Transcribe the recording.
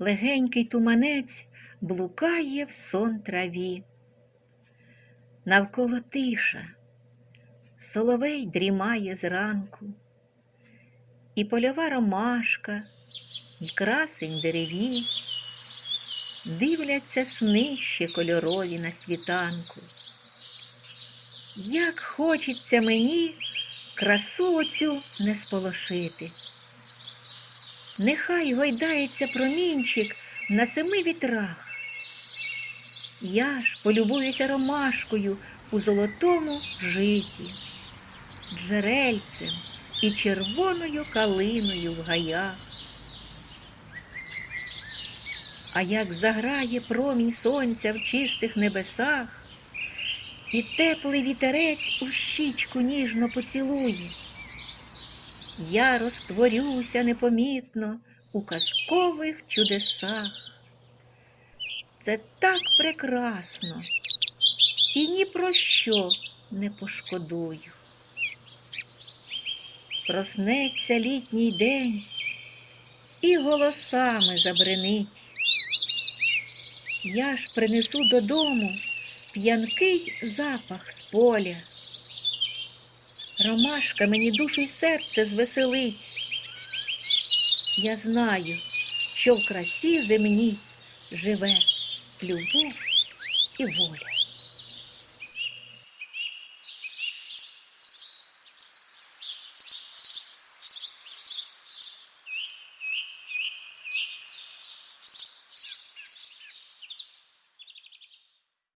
легенький туманець блукає в сон траві. Навколо тиша, соловей дрімає зранку, і польова ромашка, і красень деревій, дивляться сни кольорові на світанку. Як хочеться мені красу оцю не сполошити. Нехай гойдається промінчик на семи вітрах. Я ж полюбуюся ромашкою у золотому житі, джерельцем і червоною калиною в гаях. А як заграє промінь сонця в чистих небесах, і теплий вітерець у щічку ніжно поцілує, я розтворюся непомітно у казкових чудесах. Це так прекрасно і ні про що не пошкодую. Проснеться літній день і голосами забринить. Я ж принесу додому п'янкий запах з поля. Ромашка мені душу й серце звеселить. Я знаю, що в красі земній живе любов і воля.